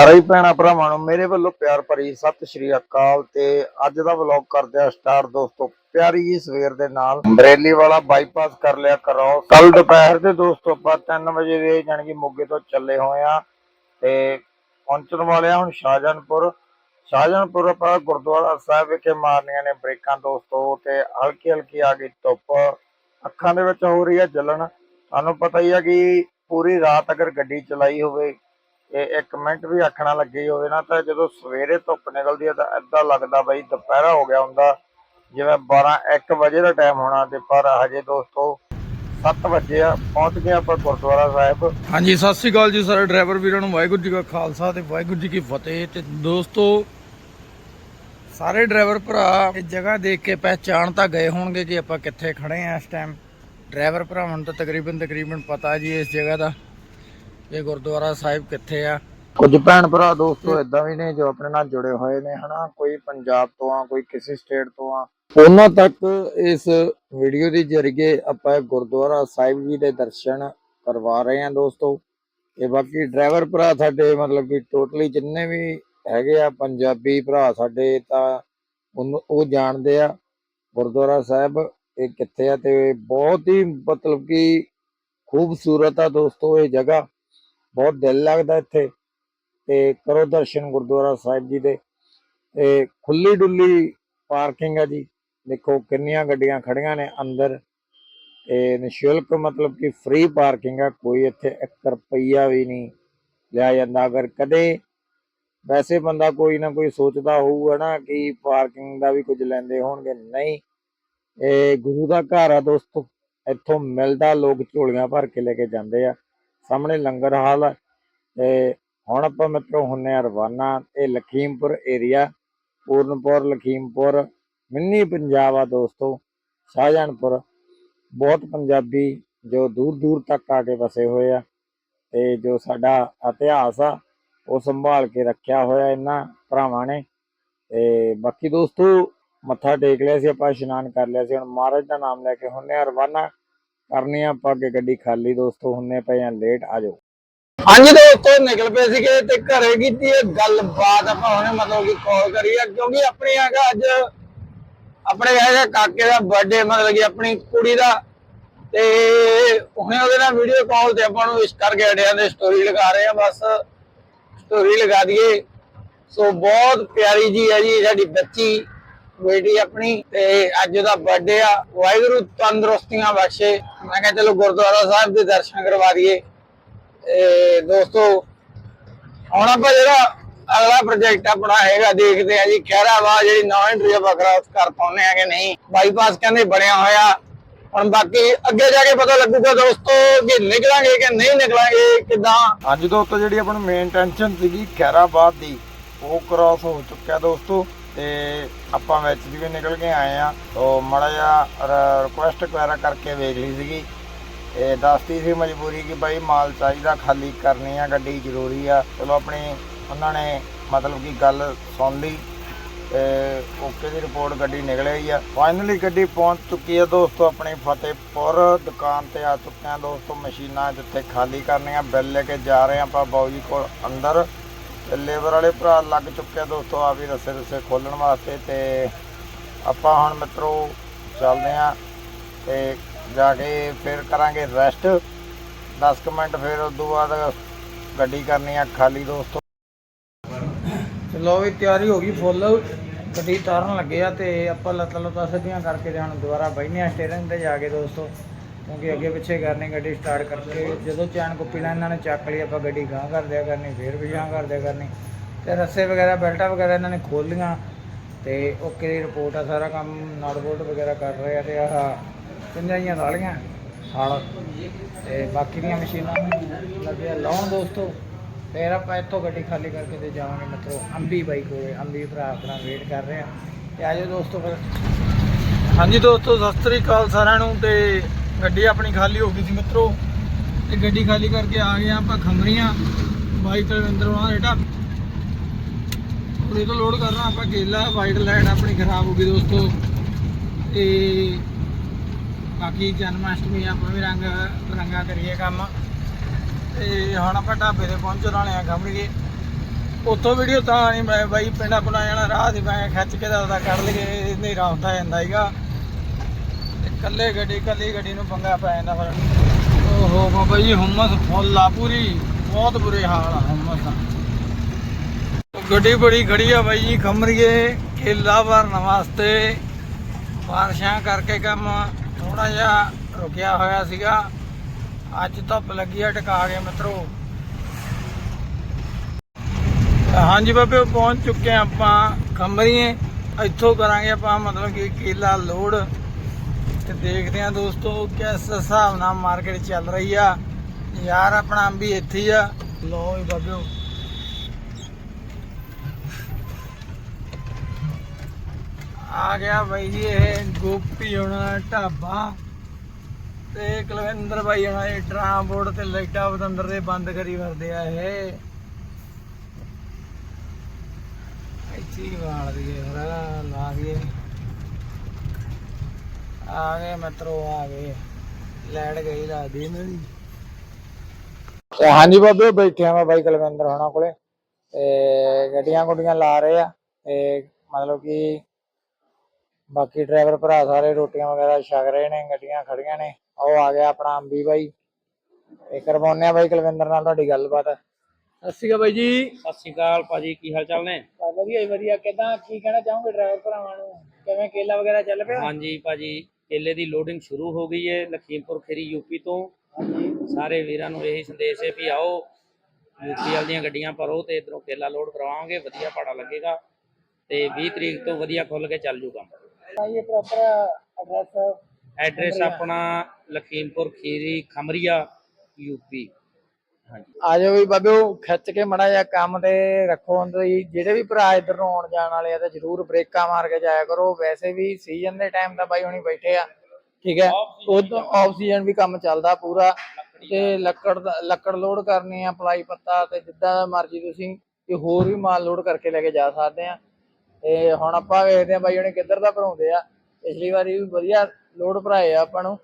ਸਾਰੇ ਹੀ ਭੈਣਾਂ ਭਰਾਵਾਂ ਨੂੰ ਮੇਰੇ ਵੱਲੋਂ ਪਿਆਰ ਭਰੀ ਸਤਿ ਸ਼੍ਰੀ ਅਕਾਲ ਤੇ ਅੱਜ ਦਾ ਵਲੌਗ ਕਰਦੇ ਆ ਸਟਾਰਟ ਦੋਸਤੋ, ਪਿਆਰੀ ਜੀ ਸਵੇਰ ਦੇ ਨਾਲ। ਬਰੇਲੀ ਵਾਲਾ ਬਾਈਪਾਸ ਕਰ ਲਿਆ ਕਰੋ ਕੱਲ ਦੁਪਹਿਰ ਦੇ ਦੋਸਤੋ, ਆਪਾਂ 3 ਵਜੇ ਦੇ ਜਾਣੀ ਕਿ ਮੋਗੇ ਤੋਂ ਚੱਲੇ ਹੋਏ ਆ ਤੇ ਪਹੁੰਚਣ ਵਾਲੇ ਆ ਹੁਣ ਸ਼ਾਹਜਹਾਨਪੁਰ। ਸ਼ਾਹਜਹਾਨਪੁਰ ਆਪਾਂ ਗੁਰਦੁਆਰਾ ਸਾਹਿਬ ਵਿਖੇ ਮਾਰਨੀਆਂ ਨੇ ਬ੍ਰੇਕਾਂ ਦੋਸਤੋ ਤੇ ਹਲਕੀ ਹਲਕੀ ਆ ਗਈ ਧੁੱਪ। ਅੱਖਾਂ ਦੇ ਵਿੱਚ ਹੋ ਰਹੀ ਹੈ ਜਲਨ ਤੁਹਾਨੂੰ ਪਤਾ ਹੀ ਆ ਕਿ ਪੂਰੀ ਰਾਤ ਅਗਰ ਗੱਡੀ ਚਲਾਈ ਹੋਵੇ ਇਹ ਇੱਕ ਮਿੰਟ ਵੀ ਅੱਖ ਨਾ ਲੱਗੀ ਹੋਵੇ ਨਾ, ਤਾਂ ਜਦੋਂ ਸਵੇਰੇ ਧੁੱਪ ਨਿਕਲਦੀ ਹੈ ਤਾਂ ਏਦਾਂ ਲੱਗਦਾ ਬਈ ਦੁਪਹਿਰਾ ਹੋ ਗਿਆ ਹੁੰਦਾ। ਜਿਵੇਂ 12 1 ਵਜੇ ਦਾ ਟਾਈਮ ਹੋਣਾ ਤੇ ਪਰ ਹਜੇ ਦੋਸਤੋ 7 ਵਜੇ ਆ, ਪਹੁੰਚ ਗਏ ਆਪਾਂ ਗੁਰਦੁਆਰਾ ਸਾਹਿਬ। ਹਾਂਜੀ, ਸਤਿ ਸ੍ਰੀ ਅਕਾਲ ਜੀ ਸਾਰੇ ਡਰਾਈਵਰ ਵੀਰਾਂ ਨੂੰ, ਵਾਹਿਗੁਰੂ ਜੀ ਕਾ ਖਾਲਸਾ ਤੇ ਵਾਹਿਗੁਰੂ ਜੀ ਕੀ ਫਤਿਹ। ਤੇ ਦੋਸਤੋ, ਸਾਰੇ ਡਰਾਈਵਰ ਭਰਾ ਇਹ ਜਗ੍ਹਾ ਦੇਖ ਕੇ ਪਹਿਚਾਣ ਤਾਂ ਗਏ ਹੋਣਗੇ ਕਿ ਆਪਾਂ ਕਿੱਥੇ ਖੜੇ ਆ ਇਸ ਟਾਈਮ ਡਰਾਈਵਰ ਭਰਾਵਾਂ ਨੂੰ ਤਾਂ ਤਕਰੀਬਨ ਤਕਰੀਬਨ ਪਤਾ ਜੀ ਇਸ ਜਗ੍ਹਾ ਦਾ। ਇਹ ਗੁਰਦੁਆਰਾ ਸਾਹਿਬ ਕਿੱਥੇ ਆ? ਕੁਝ ਭੈਣ ਭਰਾ ਦੋਸਤੋ ਇਦਾਂ ਵੀ ਨੇ ਜੋ ਆਪਣੇ ਨਾਲ ਜੁੜੇ ਹੋਏ ਨੇ, ਹਨਾ? ਕੋਈ ਪੰਜਾਬ ਤੋਂ ਆ, ਕੋਈ ਕਿਸੇ ਸਟੇਟ ਤੋਂ ਆ। ਉਹਨਾਂ ਤੱਕ ਇਸ ਵੀਡੀਓ ਦੇ ਜ਼ਰੀਏ ਆਪਾਂ ਗੁਰਦੁਆਰਾ ਸਾਹਿਬ ਜੀ ਦੇ ਦਰਸ਼ਨ ਕਰਵਾ ਰਹੇ ਹਾਂ ਦੋਸਤੋ। ਤੇ ਬਾਕੀ ਡਰਾਈਵਰ ਭਰਾ ਸਾਡੇ ਮਤਲਬ ਕਿ ਟੋਟਲੀ ਜਿੰਨੇ ਵੀ ਹੈਗੇ ਆ, ਪੰਜਾਬੀ ਭਰਾ ਸਾਡੇ, ਤਾਂ ਉਹਨੂੰ ਉਹ ਜਾਣਦੇ ਆ ਗੁਰਦੁਆਰਾ ਸਾਹਿਬ ਇਹ ਕਿੱਥੇ ਆ ਤੇ ਬਹੁਤ ਹੀ ਮਤਲਬ ਕਿ ਖੂਬਸੂਰਤ ਆ ਦੋਸਤੋ ਇਹ ਜਗ੍ਹਾ। ਬਹੁਤ ਦਿਲ ਲੱਗਦਾ ਇੱਥੇ। ਤੇ ਕਰੋ ਦਰਸ਼ਨ ਗੁਰਦੁਆਰਾ ਸਾਹਿਬ ਜੀ ਦੇ। ਤੇ ਖੁੱਲੀ ਡੁੱਲੀ ਪਾਰਕਿੰਗ ਆ ਜੀ। ਦੇਖੋ ਕਿੰਨੀਆਂ ਗੱਡੀਆਂ ਖੜੀਆਂ ਨੇ ਅੰਦਰ। ਤੇ ਨਿਸ਼ੁਲਕ ਮਤਲਬ ਕਿ ਫ੍ਰੀ ਪਾਰਕਿੰਗ ਹੈ ਕੋਈ ਇੱਥੇ 1 ਰੁਪਈਆ ਵੀ ਨਹੀਂ ਲਿਆ ਜਾਂਦਾ। ਅਗਰ ਕਦੇ ਵੈਸੇ ਬੰਦਾ ਕੋਈ ਨਾ ਕੋਈ ਸੋਚਦਾ ਹੋਊਗਾ ਨਾ ਕਿ ਪਾਰਕਿੰਗ ਦਾ ਵੀ ਕੁਝ ਲੈਂਦੇ ਹੋਣਗੇ। ਨਹੀਂ, ਇਹ ਗੁਰੂ ਦਾ ਘਰ ਆ ਦੋਸਤੋ। ਇੱਥੋਂ ਮਿਲਦਾ, ਲੋਕ ਝੋਲੀਆਂ ਭਰ ਕੇ ਲੈ ਕੇ ਜਾਂਦੇ ਆ। ਸਾਹਮਣੇ ਲੰਗਰ ਹਾਲ ਹੈ। ਤੇ ਹੁਣ ਆਪਾਂ ਮਿੱਤਰੋ ਹੁੰਨੇ ਆ ਰਵਾਨਾ। ਇਹ ਲਖੀਮਪੁਰ ਏਰੀਆ ਪੂਰਨਪੁਰ, ਲਖੀਮਪੁਰ, ਮਿੰਨੀ ਪੰਜਾਬ ਆ ਦੋਸਤੋ। ਸ਼ਾਹਜਹਾਨਪੁਰ, ਬਹੁਤ ਪੰਜਾਬੀ ਜੋ ਦੂਰ ਦੂਰ ਤੱਕ ਆ ਕੇ ਵਸੇ ਹੋਏ ਆ। ਤੇ ਜੋ ਸਾਡਾ ਇਤਿਹਾਸ ਆ, ਉਹ ਸੰਭਾਲ ਕੇ ਰੱਖਿਆ ਹੋਇਆ ਇਹਨਾਂ ਭਰਾਵਾਂ ਨੇ। ਤੇ ਬਾਕੀ ਦੋਸਤੋ, ਮੱਥਾ ਟੇਕ ਲਿਆ ਸੀ, ਆਪਾਂ ਇਸ਼ਨਾਨ ਕਰ ਲਿਆ ਸੀ। ਹੁਣ ਮਹਾਰਾਜ ਦਾ ਨਾਮ ਲੈ ਕੇ ਹੁੰਨੇ ਆ ਰਵਾਨਾ। ਕਰਨੀ ਆ, ਆਪਾਂ ਅੱਗੇ ਗੱਡੀ ਖਾਲੀ ਦੋਸਤੋ, ਹੁੰਨੇ ਪਏ ਆ ਲੇਟ ਆ ਹਾਂਜੀ ਦੋਸਤੋ, ਨਿਕਲ ਪਏ ਸੀਗੇ ਤੇ ਘਰੇ ਕੀਤੀ ਇਹ ਗੱਲਬਾਤ। ਆਪਾਂ ਹੁਣੇ ਮਤਲਬ ਕਿ ਕਾਲ ਕਰੀ ਆ, ਕਿਉਂਕਿ ਆਪਣੀ ਹੈਗਾ ਅੱਜ, ਆਪਣੇ ਹੈਗਾ ਕਾਕੇ ਦਾ ਬਰਥਡੇ ਮਤਲਬ ਕਿ ਆਪਣੀ ਕੁੜੀ ਦਾ। ਤੇ ਹੁਣੇ ਉਹਦੇ ਨਾਲ ਵੀਡੀਓ ਕਾਲ ਤੇ ਆਪਾਂ ਨੂੰ ਵਿਸ਼ ਕਰਕੇ ਅੜਿਆਂ ਦੇ ਸਟੋਰੀ ਲਗਾ ਰਹੇ ਆ, ਬਸ ਸਟੋਰੀ ਲਗਾ ਦਈਏ। ਸੋ ਬਹੁਤ ਪਿਆਰੀ ਜੀ ਹੈ ਜੀ, ਸਾਡੀ ਬੱਚੀ। ਬੇਟੀ ਆਪਣੀ ਤੇ ਅੱਜ ਦਾ ਬਰਥਡੇ ਆ। ਵਾਹਿਗੁਰੂ ਤੰਦਰੁਸਤੀਆਂ ਬਖਸ਼ੇ। ਮੈਂ ਕਿਹਾ ਚਲੋ ਗੁਰਦੁਆਰਾ ਸਾਹਿਬ ਦੇ ਦਰਸ਼ਨ ਕਰਵਾ ਦਈਏ। ਤੇ ਦੋਸਤੋ, ਹੁਣ ਆਪਾਂ ਜਿਹੜਾ ਅਗਲਾ ਪ੍ਰੋਜੈਕਟ ਆਪਣਾ ਹੈਗਾ, ਦੇਖਦੇ ਆ ਜੀ ਖਹਿਰਾਬਾਦ ਜਿਹੜੀ ਨੌ ਐਂਟਰੀ ਆਪਾਂ ਕਰਾਸ ਕਰ ਪਾਉਨੇ ਆ ਕਿ ਨਹੀਂ। ਬਾਈਪਾਸ ਕਹਿੰਦੇ ਬਣਿਆ ਹੋਇਆ। ਹੁਣ ਬਾਕੀ ਅੱਗੇ ਜਾ ਕੇ ਪਤਾ ਲੱਗੂਗਾ ਦੋਸਤੋ ਕਿ ਨਿਕਲਾਂਗੇ ਕਿ ਨਹੀਂ ਨਿਕਲਾਂਗੇ, ਕਿਦਾਂ। ਅੱਜ ਦੋਸਤੋ ਜਿਹੜੀ ਆਪਣੀ ਮੇਨ ਟੈਨਸ਼ਨ ਸੀਗੀ, ਖੈਰਾਬਾਦ ਦੀ, ਉਹ ਕ੍ਰਾਸ ਹੋ ਚੁੱਕਿਆ ਦੋਸਤੋ। ਤੇ ਆਪਾਂ ਵਿੱਚ ਦੀ ਵੀ ਨਿਕਲ ਕੇ ਆਏ ਆ ਤੋ ਮੜਾ ਜਿਹਾ ਰਿਕੁਐਸਟ ਵਗੈਰਾ ਕਰਕੇ ਵੇਖ ਲਈ ਸੀਗੀ। ਇਹ ਦੱਸਤੀ ਸੀ ਮਜਬੂਰੀ ਕਿ ਬਾਈ ਮਾਲ ਚਾਹੀਦਾ, ਖਾਲੀ ਕਰਨੀ ਆ, ਗੱਡੀ ਜ਼ਰੂਰੀ ਆ। ਚਲੋ ਆਪਣੀ, ਉਹਨਾਂ ਨੇ ਮਤਲਬ ਕਿ ਗੱਲ ਸੁਣ ਲਈ ਤੇ ਓਕੇ ਦੀ ਰਿਪੋਰਟ ਗੱਡੀ ਨਿਕਲ ਆਈ ਆ। ਫਾਈਨਲੀ ਗੱਡੀ ਪਹੁੰਚ ਚੁੱਕੀ ਆ ਦੋਸਤੋ ਆਪਣੀ ਫਤਿਹਪੁਰ, ਦੁਕਾਨ ਤੇ ਆ ਚੁੱਕੇ ਆ ਦੋਸਤੋ, ਮਸ਼ੀਨਾਂ ਜਿੱਥੇ ਖਾਲੀ ਕਰਨੀਆਂ, ਬਿੱਲ ਲੈ ਕੇ ਜਾ ਰਹੇ ਆ ਆਪਾਂ ਬਾਊ ਜੀ ਕੋਲ ਅੰਦਰ। ਲੇਬਰ ਵਾਲੇ ਭਰਾ ਲੱਗ ਚੁੱਕੇ ਦੋਸਤੋ ਆ ਵੀ ਰਸੇ ਰਸੇ ਖੋਲਣ ਵਾਸਤੇ ਤੇ ਆਪਾਂ ਹੁਣ ਮਿੱਤਰੋ ਚੱਲਦੇ ਆ ਤੇ ਜਾ ਕੇ ਫਿਰ ਕਰਾਂਗੇ ਰੈਸਟ 10 ਕੁ ਮਿੰਟ ਫਿਰ ਉਸ ਤੋਂ ਬਾਅਦ ਗੱਡੀ ਕਰਨੀ ਆ ਖਾਲੀ ਦੋਸਤੋ। ਚਲੋ ਵੀ ਤਿਆਰੀ ਹੋ ਗਈ ਫੁੱਲ ਗੱਡੀ ਤਾਰਨ ਲੱਗੇ ਆ ਤੇ ਆਪਾਂ ਲੱਤਾਂ ਲੱਤਾਂ ਸਿੱਧੀਆਂ ਕਰਕੇ ਤੇ ਹੁਣ ਦੁਬਾਰਾ ਬਹਿਨੇ ਆ ਸਟੇਰਿੰਗ ਤੇ ਜਾ ਕੇ ਦੋਸਤੋ। ਕਿਉਂਕਿ ਅੱਗੇ ਪਿੱਛੇ ਕਰਨੀ ਗੱਡੀ ਸਟਾਰਟ ਕਰਕੇ ਜਦੋਂ ਚੈਨ ਕੁੱਪੀ ਨਾਲ ਇਹਨਾਂ ਨੇ ਚੱਕ ਲਈ, ਆਪਾਂ ਗੱਡੀ ਗਾਂ ਕਰ ਦਿਆ ਕਰਨੀ, ਫੇਰ ਵੀ ਗਾਂ ਕਰ ਦਿਆ ਕਰਨੀ। ਤੇ ਰੱਸੇ ਵਗੈਰਾ, ਬੈਲਟਾਂ ਵਗੈਰਾ ਇਹਨਾਂ ਨੇ ਖੋਲ ਲੀਆਂ ਤੇ ਓਕੇ ਦੀ ਰਿਪੋਰਟ ਆ, ਸਾਰਾ ਕੰਮ ਨਟ ਬੋਲਟ ਵਗੈਰਾ ਕਰ ਰਹੇ ਆ ਤੇ ਆਹ ਪੰਜਾਈਆਂ ਲਾਲੀਆਂ ਹਾਲ ਤੇ ਬਾਕੀ ਦੀਆਂ ਮਸ਼ੀਨਾਂ ਲੱਗਿਆ ਲਾਉਣ ਦੋਸਤੋ। ਫੇਰ ਆਪਾਂ ਇੱਥੋਂ ਗੱਡੀ ਖਾਲੀ ਕਰਕੇ ਤੇ ਜਾਵਾਂਗੇ ਮਤਲਬ ਅੰਬੀ ਬਾਈ ਕੋਲੇ। ਅੰਬੀ ਭਰਾ ਆਪਣਾ ਵੇਟ ਕਰ ਰਹੇ। ਆ ਤੇ ਆਜੋ ਦੋਸਤੋ ਫਿਰ। ਹਾਂਜੀ ਦੋਸਤੋ, ਸਤਿ ਸ੍ਰੀ ਅਕਾਲ ਸਾਰਿਆਂ ਨੂੰ ਤੇ ਗੱਡੀ ਆਪਣੀ ਖਾਲੀ ਹੋ ਗਈ ਸੀ ਮਿੱਤਰੋ। ਤੇ ਗੱਡੀ ਖਾਲੀ ਕਰਕੇ ਆ ਗਏ ਆ ਆਪਾਂ ਖੰਮਰੀਆਂ ਬਾਈ ਤਲਵਿੰਦਰ ਉਹਨਾਂ ਦੇ ਢਾਬੇ ਉਹਦੇ ਤੋਂ ਲੋਡ ਕਰਨਾ ਆਪਾਂ ਕੇਲਾ ਵਾਈਟ ਲਾਈਟ ਆਪਣੀ ਖਰਾਬ ਹੋ ਗਈ ਦੋਸਤੋ। ਤੇ ਬਾਕੀ ਜਨਮ ਅਸ਼ਟਮੀ ਆਪਾਂ ਵੀ ਰੰਗ, ਰੰਗਾ ਕਰੀਏ ਕੰਮ। ਤੇ ਹੁਣ ਆਪਾਂ ਢਾਬੇ ਤੇ ਪਹੁੰਚਣ ਵਾਲੇ ਆ ਖਮਰੀਏ ਉੱਥੋਂ ਵੀਡੀਓ ਤਾਂ ਨਹੀਂ ਮੈਂ ਬਾਈ ਪਿੰਡਾਂ ਪੁਣਾ ਜਾਣਾ ਰਾਹ ਦੀ ਮੈਂ ਖਿੱਚ ਕੇ ਦਾ ਕੱਢ ਲਈਏ, ਹਨੇਰਾ ਹੁੰਦਾ ਜਾਂਦਾ ਹੈਗਾ ਕੱਲੇ ਗੱਡੀ ਕੱਲੀ ਗੱਡੀ ਨੂੰ ਪੰਗਾ ਪੈ ਜਾਂਦਾ ਫਿਰ। ਓਹੋ ਬਾਬਾ ਜੀ, ਹੁਮਸ ਫੁੱਲ ਆ ਪੂਰੀ। ਬਹੁਤ ਬੁਰੇ ਹਾਲ ਆ, ਹੁਮਸ ਦਾ ਗੱਡੀ ਬੜੀ ਖੜੀ ਆ ਬਾਈ ਜੀ, ਖਮਰੀਏ, ਕੇਲਾ ਭਰਨ ਵਾਸਤੇ। ਬਾਰਿਸ਼ਾਂ ਕਰਕੇ ਕੰਮ ਥੋੜਾ ਜਿਹਾ ਰੁਕਿਆ ਹੋਇਆ ਸੀਗਾ। ਅੱਜ ਧੁੱਪ ਲੱਗੀ ਆ ਟਿਕਾ ਗਏ ਮਿੱਤਰੋ। ਹਾਂਜੀ ਬਾਬੇ, ਪਹੁੰਚ ਚੁੱਕੇ ਆਪਾਂ ਖਮਰੀਏ। ਇੱਥੋਂ ਕਰਾਂਗੇ ਆਪਾਂ ਮਤਲਬ ਕਿ ਕੇਲਾ ਲੋਡ ਤੇ ਦੇਖਦੇ ਆ ਦੋਸਤੋ ਕਿਸ ਹਿਸਾਬ ਨਾਲ ਮਾਰਕੀਟ ਚੱਲ ਰਹੀ ਆ। ਯਾਰ, ਆਪਣਾ ਅੰਬੀ ਇੱਥੇ ਆ। ਲੋ ਵੀ ਬਾਬਿਓ। ਆ ਗਿਆ ਬਾਈ ਜੀ ਇਹ ਗੋਪੀ ਹੋਣਾ ਢਾਬਾ ਤੇ ਕੁਲਵਿੰਦਰ ਬਾਈ ਹੋਣਾ ਇਹ ਡਰਾਮ ਤੇ ਲਾਈਟਾਂ ਬਦੰਦਰ ਦੇ ਬੰਦ ਕਰੀ ਵਰਦੇ ਆ ਇਹ। ਇੱਥੇ ਹੀ ਵਾਲ ਦਈਏ ਫਿਰ, ਲਾ ਦਈਏ ਆ ਗਏ ਮਿੱਤਰੋ ਆ ਗਏ। ਲੈਟ ਗਈ ਲੱਗਦੀ ਮੇਰੀ। ਤੇ ਹਾਂਜੀ ਬਾਬੇ ਬੈਠੇ ਆ ਮੈਂ ਬਾਈ ਕੁਲਵਿੰਦਰ ਹੋਣਾ ਕੋਲੇ। ਤੇ ਗੱਡੀਆਂ ਗੁੱਡੀਆਂ ਲਾ ਰਹੇ ਆ। ਤੇ ਮਤਲਬ ਕਿ ਬਾਕੀ ਡਰਾਈਵਰ ਭਰਾ ਸਾਰੇ ਰੋਟੀਆਂ ਵਗੈਰਾ ਛਕ ਰਹੇ ਨੇ ਗੱਡੀਆਂ ਖੜੀਆਂ ਨੇ। ਉਹ ਆ ਗਿਆ ਆਪਣਾ ਅੰਬੀ ਬਾਈ। ਤੇ ਕਰਵਾਉਂਦੇ ਆ ਬਾਈ ਕੁਲਵਿੰਦਰ ਨਾਲ ਤੁਹਾਡੀ ਗੱਲਬਾਤ। ਸਤਿ ਸ਼੍ਰੀ ਅਕਾਲ ਬਾਈ ਜੀ। ਸਤਿ ਸ਼੍ਰੀ ਅਕਾਲ ਭਾਜੀ ਕੀ ਹਾਲ ਚਾਲ ਨੇ? ਵਧੀਆ ਜੀ ਵਧੀਆ। ਕਿਦਾਂ ਕੀ ਕਹਿਣਾ ਚਾਹੋਗੇ ਡਰਾਈਵਰ ਭਰਾਵਾਂ ਨੂੰ? ਕਿਵੇਂ ਕੇਲਾ ਵਗੈਰਾ ਚੱਲ ਪਿਆ? ਹਾਂਜੀ ਭਾਜੀ ਕੇਲੇ ਦੀ ਲੋਡਿੰਗ ਸ਼ੁਰੂ ਹੋ ਗਈ ਹੈ ਲਖੀਮਪੁਰ ਖੇਰੀ ਯੂਪੀ ਤੋਂ। ਸਾਰੇ ਵੀਰਾਂ ਨੂੰ ਇਹੀ ਸੰਦੇਸ਼ ਹੈ ਵੀ ਆਓ ਯੂਪੀ ਵਾਲ ਦੀਆਂ ਗੱਡੀਆਂ ਭਰੋ ਤੇ ਇਧਰੋਂ ਕੇਲਾ ਲੋਡ ਕਰਵਾਵਾਂਗੇ ਵਧੀਆ ਭਾੜਾ ਲੱਗੇਗਾ ਤੇ 20 ਤਰੀਕ ਤੋਂ ਵਧੀਆ ਖੁੱਲ ਕੇ ਚੱਲ ਜੂ ਕੰਮ ਤਾਂ ਇਹ ਪ੍ਰੋਪਰ ਐਡਰੈਸ ਐਡਰੈਸ ਆਪਣਾ ਲਖੀਮਪੁਰ ਖੀਰੀ ਖਮਰੀਆ ਯੂਪੀ। ਆ ਜਾਓ ਵੀ ਬਾਬਿਓ ਖਿੱਚ ਕੇ ਮੜਾ ਜਿਹਾ ਕੰਮ ਤੇ ਰੱਖੋ ਅੰਦਰ ਹੀ। ਜਿਹੜੇ ਵੀ ਭਰਾ ਇੱਧਰ ਨੂੰ ਆਉਣ ਜਾਣ ਵਾਲੇ ਆ ਤੇ ਜਰੂਰ ਬ੍ਰੇਕਾਂ ਮਾਰ ਕੇ ਜਾਇਆ ਕਰੋ। ਵੈਸੇ ਵੀ ਸੀਜ਼ਨ ਦੇ ਟਾਈਮ ਤਾਂ ਬਾਈ ਹੁਣੀ ਬੈਠੇ ਆ ਠੀਕ ਹੈ? ਉਦੋਂ ਆਫ ਸੀਜ਼ਨ ਵੀ ਕੰਮ ਚੱਲਦਾ ਪੂਰਾ। ਤੇ ਲੱਕੜ ਦਾ ਲੱਕੜ ਲੋਡ ਕਰਨੀ ਆ ਪਲਾਈ ਪੱਤਾ ਤੇ ਜਿੱਦਾਂ ਦਾ ਮਰਜ਼ੀ ਤੁਸੀਂ ਤੇ ਹੋਰ ਵੀ ਮਾਲ ਲੋਡ ਕਰਕੇ ਲੈ ਕੇ ਜਾ ਸਕਦੇ ਆ। ਤੇ ਹੁਣ ਆਪਾਂ ਵੇਖਦੇ ਆ ਬਾਈ ਹੁਣੀ ਕਿੱਧਰ ਦਾ ਭਰਾਉਂਦੇ ਆ। ਪਿਛਲੀ ਵਾਰੀ ਵੀ ਵਧੀਆ ਲੋਡ ਭਰਾਏ ਆ ਆਪਾਂ ਨੂੰ।